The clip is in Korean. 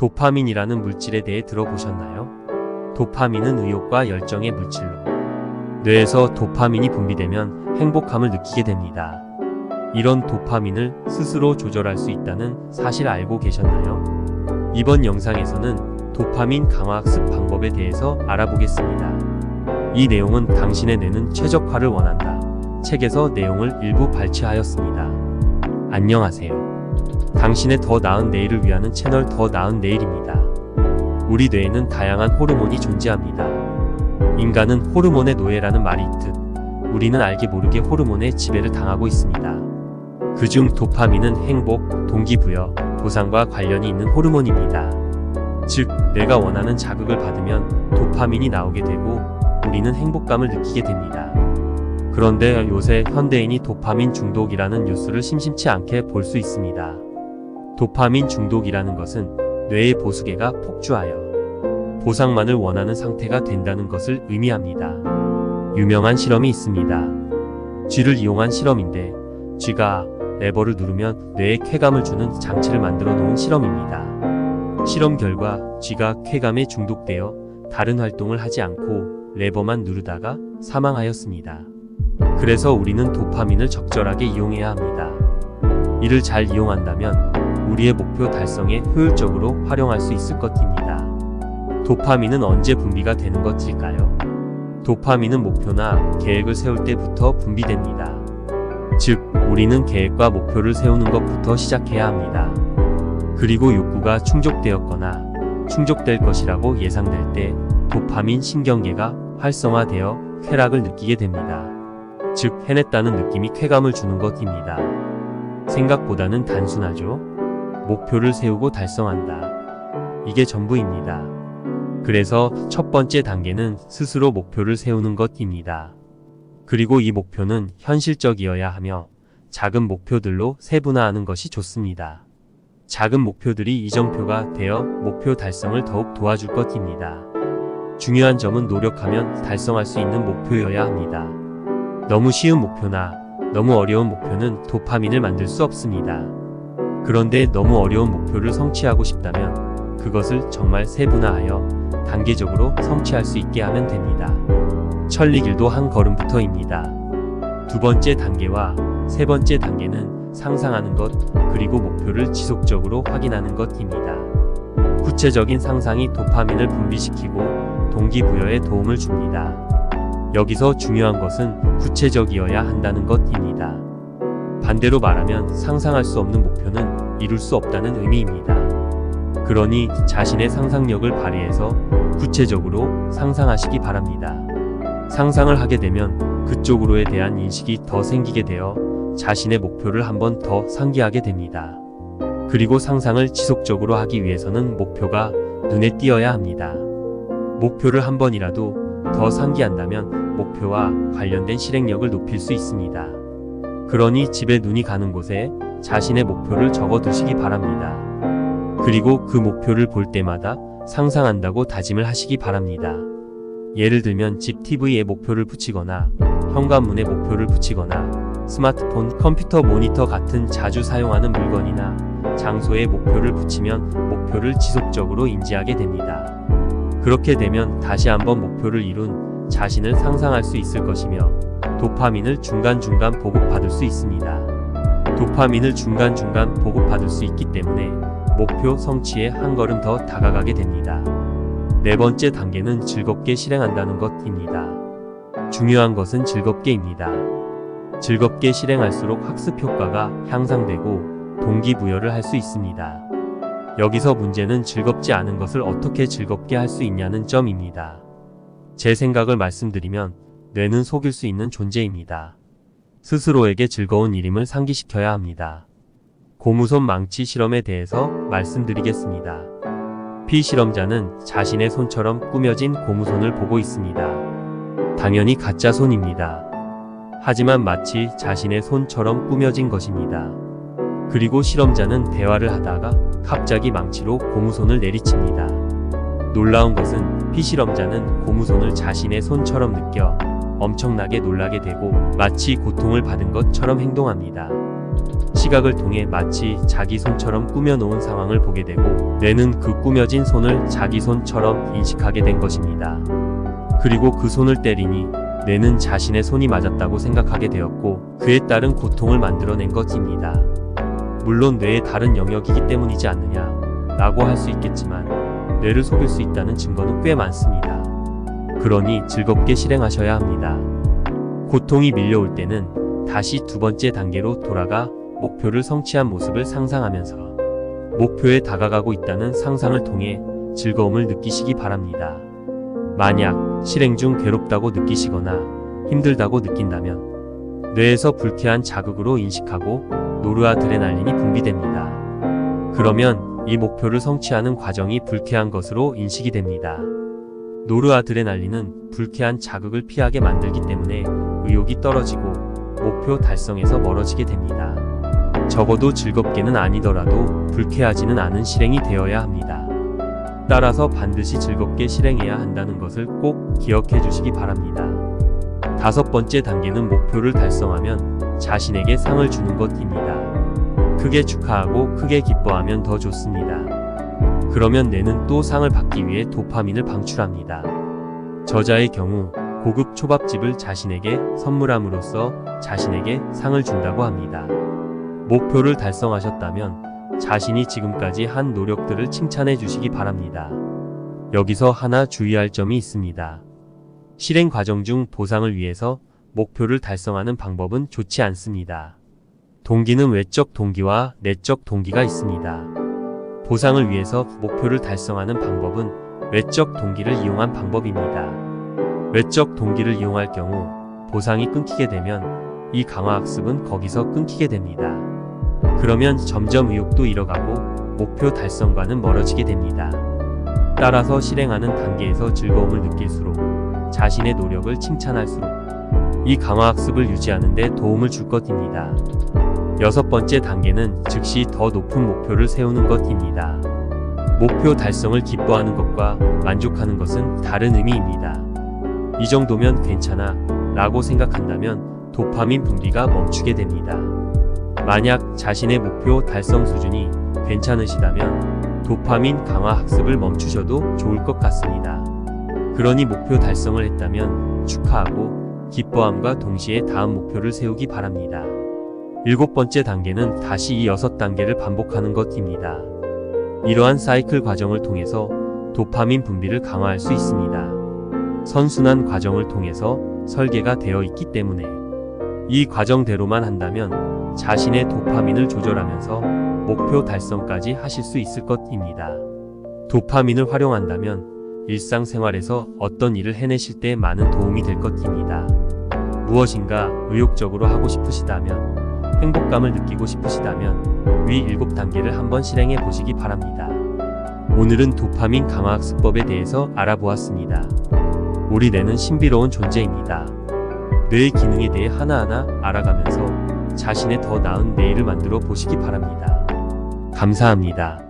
도파민이라는 물질에 대해 들어보셨나요? 도파민은 의욕과 열정의 물질로 뇌에서 도파민이 분비되면 행복함을 느끼게 됩니다. 이런 도파민을 스스로 조절할 수 있다는 사실 알고 계셨나요? 이번 영상에서는 도파민 강화 학습 방법에 대해서 알아보겠습니다. 이 내용은 당신의 뇌는 최적화를 원한다. 책에서 내용을 일부 발췌하였습니다. 안녕하세요. 당신의 더 나은 내일을 위하는 채널 더 나은 내일입니다. 우리 뇌에는 다양한 호르몬이 존재합니다. 인간은 호르몬의 노예라는 말이 있듯 우리는 알게 모르게 호르몬의 지배를 당하고 있습니다. 그중 도파민은 행복, 동기부여, 보상과 관련이 있는 호르몬입니다. 즉, 내가 원하는 자극을 받으면 도파민이 나오게 되고 우리는 행복감을 느끼게 됩니다. 그런데 요새 현대인이 도파민 중독이라는 뉴스를 심심치 않게 볼 수 있습니다. 도파민 중독이라는 것은 뇌의 보수계가 폭주하여 보상만을 원하는 상태가 된다는 것을 의미합니다. 유명한 실험이 있습니다. 쥐를 이용한 실험인데 쥐가 레버를 누르면 뇌에 쾌감을 주는 장치를 만들어 놓은 실험입니다. 실험 결과 쥐가 쾌감에 중독되어 다른 활동을 하지 않고 레버만 누르다가 사망하였습니다. 그래서 우리는 도파민을 적절하게 이용해야 합니다. 이를 잘 이용한다면 우리의 목표 달성에 효율적으로 활용할 수 있을 것입니다. 도파민은 언제 분비가 되는 것일까요? 도파민은 목표나 계획을 세울 때부터 분비됩니다. 즉, 우리는 계획과 목표를 세우는 것부터 시작해야 합니다. 그리고 욕구가 충족되었거나 충족될 것이라고 예상될 때 도파민 신경계가 활성화되어 쾌락을 느끼게 됩니다. 즉, 해냈다는 느낌이 쾌감을 주는 것입니다. 생각보다는 단순하죠. 목표를 세우고 달성한다. 이게 전부입니다. 그래서 첫 번째 단계는 스스로 목표를 세우는 것입니다. 그리고 이 목표는 현실적이어야 하며 작은 목표들로 세분화하는 것이 좋습니다. 작은 목표들이 이정표가 되어 목표 달성을 더욱 도와줄 것입니다. 중요한 점은 노력하면 달성할 수 있는 목표여야 합니다. 너무 쉬운 목표나 너무 어려운 목표는 도파민을 만들 수 없습니다. 그런데 너무 어려운 목표를 성취하고 싶다면 그것을 정말 세분화하여 단계적으로 성취할 수 있게 하면 됩니다. 천리길도 한 걸음부터입니다. 두 번째 단계와 세 번째 단계는 상상하는 것 그리고 목표를 지속적으로 확인하는 것입니다. 구체적인 상상이 도파민을 분비시키고 동기부여에 도움을 줍니다. 여기서 중요한 것은 구체적이어야 한다는 것입니다. 반대로 말하면 상상할 수 없는 목표는 이룰 수 없다는 의미입니다. 그러니 자신의 상상력을 발휘해서 구체적으로 상상하시기 바랍니다. 상상을 하게 되면 그쪽으로에 대한 인식이 더 생기게 되어 자신의 목표를 한 번 더 상기하게 됩니다. 그리고 상상을 지속적으로 하기 위해서는 목표가 눈에 띄어야 합니다. 목표를 한 번이라도 더 상기한다면 목표와 관련된 실행력을 높일 수 있습니다. 그러니 집에 눈이 가는 곳에 자신의 목표를 적어 두시기 바랍니다. 그리고 그 목표를 볼 때마다 상상한다고 다짐을 하시기 바랍니다. 예를 들면 집 TV에 목표를 붙이거나 현관문에 목표를 붙이거나 스마트폰, 컴퓨터 모니터 같은 자주 사용하는 물건이나 장소에 목표를 붙이면 목표를 지속적으로 인지하게 됩니다. 그렇게 되면 다시 한번 목표를 이룬 자신을 상상할 수 있을 것이며 도파민을 중간중간 보급받을 수 있습니다. 도파민을 중간중간 보급받을 수 있기 때문에 목표 성취에 한 걸음 더 다가가게 됩니다. 네 번째 단계는 즐겁게 실행한다는 것입니다. 중요한 것은 즐겁게입니다. 즐겁게 실행할수록 학습 효과가 향상되고 동기부여를 할 수 있습니다. 여기서 문제는 즐겁지 않은 것을 어떻게 즐겁게 할 수 있냐는 점입니다. 제 생각을 말씀드리면 뇌는 속일 수 있는 존재입니다. 스스로에게 즐거운 일임을 상기시켜야 합니다. 고무손 망치 실험에 대해서 말씀드리겠습니다. 피실험자는 자신의 손처럼 꾸며진 고무손을 보고 있습니다. 당연히 가짜 손입니다. 하지만 마치 자신의 손처럼 꾸며진 것입니다. 그리고 실험자는 대화를 하다가 갑자기 망치로 고무손을 내리칩니다. 놀라운 것은 피실험자는 고무손을 자신의 손처럼 느껴 엄청나게 놀라게 되고 마치 고통을 받은 것처럼 행동합니다. 시각을 통해 마치 자기 손처럼 꾸며놓은 상황을 보게 되고 뇌는 그 꾸며진 손을 자기 손처럼 인식하게 된 것입니다. 그리고 그 손을 때리니 뇌는 자신의 손이 맞았다고 생각하게 되었고 그에 따른 고통을 만들어낸 것입니다. 물론 뇌의 다른 영역이기 때문이지 않느냐 라고 할 수 있겠지만 뇌를 속일 수 있다는 증거는 꽤 많습니다. 그러니 즐겁게 실행하셔야 합니다. 고통이 밀려올 때는 다시 두 번째 단계로 돌아가 목표를 성취한 모습을 상상하면서 목표에 다가가고 있다는 상상을 통해 즐거움을 느끼시기 바랍니다. 만약 실행 중 괴롭다고 느끼시거나 힘들다고 느낀다면 뇌에서 불쾌한 자극으로 인식하고 노르아드레날린이 분비됩니다. 그러면 이 목표를 성취하는 과정이 불쾌한 것으로 인식이 됩니다. 노르아드레날린은 불쾌한 자극을 피하게 만들기 때문에 의욕이 떨어지고 목표 달성에서 멀어지게 됩니다. 적어도 즐겁게는 아니더라도 불쾌하지는 않은 실행이 되어야 합니다. 따라서 반드시 즐겁게 실행해야 한다는 것을 꼭 기억해 주시기 바랍니다. 다섯 번째 단계는 목표를 달성하면 자신에게 상을 주는 것입니다. 크게 축하하고 크게 기뻐하면 더 좋습니다. 그러면 뇌는 또 상을 받기 위해 도파민을 방출합니다. 저자의 경우 고급 초밥집을 자신에게 선물함으로써 자신에게 상을 준다고 합니다. 목표를 달성하셨다면 자신이 지금까지 한 노력들을 칭찬해 주시기 바랍니다. 여기서 하나 주의할 점이 있습니다. 실행 과정 중 보상을 위해서 목표를 달성하는 방법은 좋지 않습니다. 동기는 외적 동기와 내적 동기가 있습니다. 보상을 위해서 목표를 달성하는 방법은 외적 동기를 이용한 방법입니다. 외적 동기를 이용할 경우 보상이 끊기게 되면 이 강화 학습은 거기서 끊기게 됩니다. 그러면 점점 의욕도 잃어가고 목표 달성과는 멀어지게 됩니다. 따라서 실행하는 단계에서 즐거움을 느낄수록 자신의 노력을 칭찬할수록 이 강화 학습을 유지하는 데 도움을 줄 것입니다. 여섯 번째 단계는 즉시 더 높은 목표를 세우는 것입니다. 목표 달성을 기뻐하는 것과 만족하는 것은 다른 의미입니다. 이 정도면 괜찮아 라고 생각한다면 도파민 분비가 멈추게 됩니다. 만약 자신의 목표 달성 수준이 괜찮으시다면 도파민 강화 학습을 멈추셔도 좋을 것 같습니다. 그러니 목표 달성을 했다면 축하하고 기뻐함과 동시에 다음 목표를 세우기 바랍니다. 일곱 번째 단계는 다시 이 여섯 단계를 반복하는 것입니다. 이러한 사이클 과정을 통해서 도파민 분비를 강화할 수 있습니다. 선순환 과정을 통해서 설계가 되어 있기 때문에 이 과정대로만 한다면 자신의 도파민을 조절하면서 목표 달성까지 하실 수 있을 것입니다. 도파민을 활용한다면 일상생활에서 어떤 일을 해내실 때 많은 도움이 될 것입니다. 무엇인가 의욕적으로 하고 싶으시다면 행복감을 느끼고 싶으시다면 위 7단계를 한번 실행해 보시기 바랍니다. 오늘은 도파민 강화 학습법에 대해서 알아보았습니다. 우리 뇌는 신비로운 존재입니다. 뇌의 기능에 대해 하나하나 알아가면서 자신의 더 나은 내일을 만들어 보시기 바랍니다. 감사합니다.